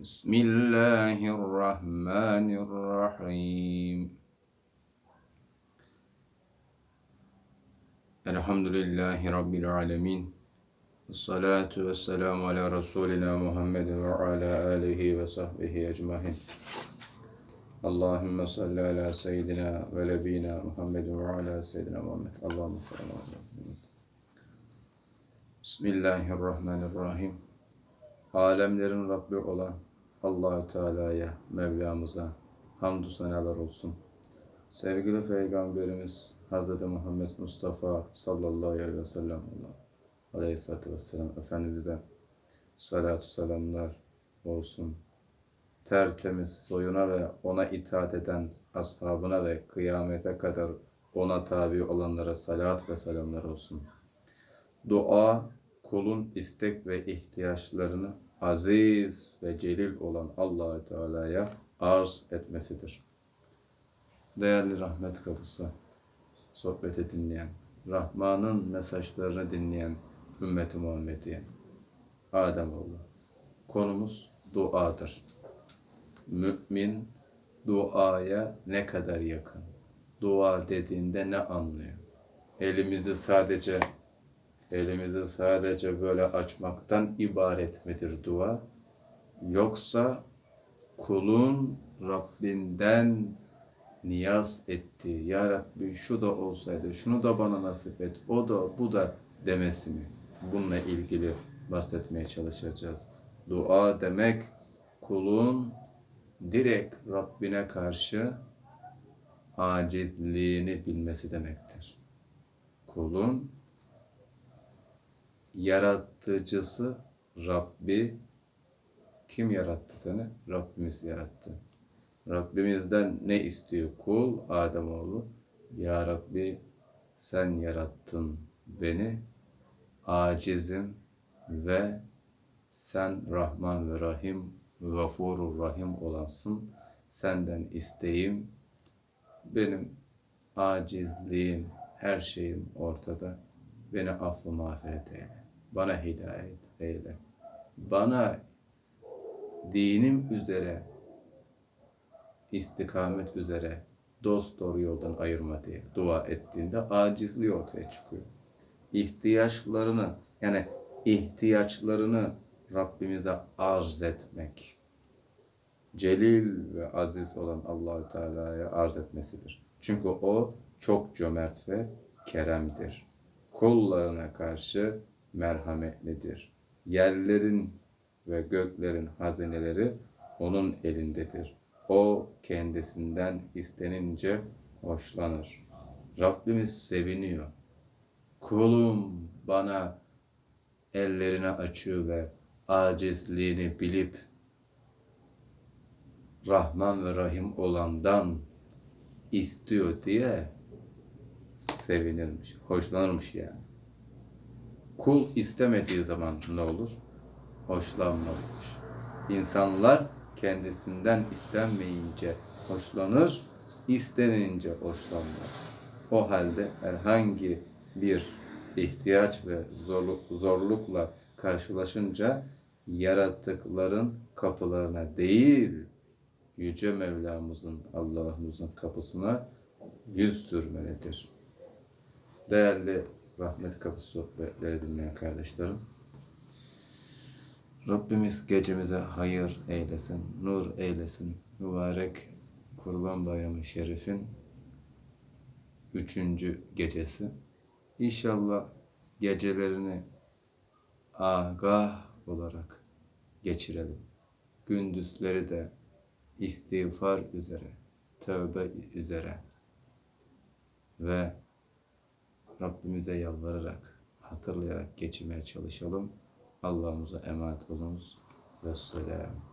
بسم الله الرحمن الرحيم الحمد لله رب العالمين الصلاة والسلام على رسولنا محمد وعلى آله وصحبه أجمعين اللهم صل على سيدنا ونبينا محمد وعلى سيدنا محمد اللهم صل على سيدنا بسم الله الرحمن الرحيم Alemlerin Rabbi olan allah Teala'ya, Mevlamıza hamdü senalar olsun. Sevgili Peygamberimiz Hz. Muhammed Mustafa sallallahu aleyhi ve sellem aleyhissalatü vesselam Efendimiz'e salatu selamlar olsun. Tertemiz soyuna ve ona itaat eden ashabına ve kıyamete kadar ona tabi olanlara salat ve selamlar olsun. Dua kulun istek ve ihtiyaçlarını aziz ve celil olan Allahü Teala'ya arz etmesidir. Değerli rahmet kapısı, sohbeti dinleyen, Rahman'ın mesajlarını dinleyen ümmeti Muhammediye, Ademoğlu. Konumuz duadır. Mümin duaya ne kadar yakın? Dua dediğinde ne anlıyor? Elimizi sadece elimizi sadece böyle açmaktan ibaret midir dua? Yoksa kulun Rabbinden niyaz ettiği, Ya Rabbi şu da olsaydı, şunu da bana nasip et, o da bu da demesi mi? Bununla ilgili bahsetmeye çalışacağız. Dua demek kulun direkt Rabbine karşı acizliğini bilmesi demektir. Kulun yaratıcısı Rabbi kim yarattı seni? Rabbimiz yarattı. Rabbimizden ne istiyor kul Ademoğlu? Ya Rabbi sen yarattın beni. Acizim ve sen Rahman ve Rahim, Gafurur Rahim olansın. Senden isteğim, benim acizliğim, her şeyim ortada. Beni affı mağfiret eyle. Bana hidayet eyle. Bana dinim üzere, istikamet üzere dost doğru yoldan ayırma diye dua ettiğinde acizliği ortaya çıkıyor. İhtiyaçlarını yani ihtiyaçlarını Rabbimize arz etmek. Celil ve aziz olan Allahü Teala'ya arz etmesidir. Çünkü o çok cömert ve keremdir. Kullarına karşı merhametlidir. Yerlerin ve göklerin hazineleri onun elindedir. O kendisinden istenince hoşlanır. Rabbimiz seviniyor. Kulum bana ellerini açıyor ve acizliğini bilip Rahman ve Rahim olandan istiyor diye sevinirmiş, hoşlanırmış yani. Kul istemediği zaman ne olur? Hoşlanmazmış. İnsanlar kendisinden istenmeyince hoşlanır, istenince hoşlanmaz. O halde herhangi bir ihtiyaç ve zorluk, zorlukla karşılaşınca yaratıkların kapılarına değil, Yüce Mevlamızın, Allah'ımızın kapısına yüz sürmelidir. Değerli rahmet kapısı sohbetleri dinleyen kardeşlerim. Rabbimiz gecemize hayır eylesin, nur eylesin. Mübarek Kurban Bayramı Şerif'in üçüncü gecesi. İnşallah gecelerini agah olarak geçirelim. Gündüzleri de istiğfar üzere, tövbe üzere ve Rabbimize yalvararak, hatırlayarak geçirmeye çalışalım. Allah'ımıza emanet olunuz. Vesselam.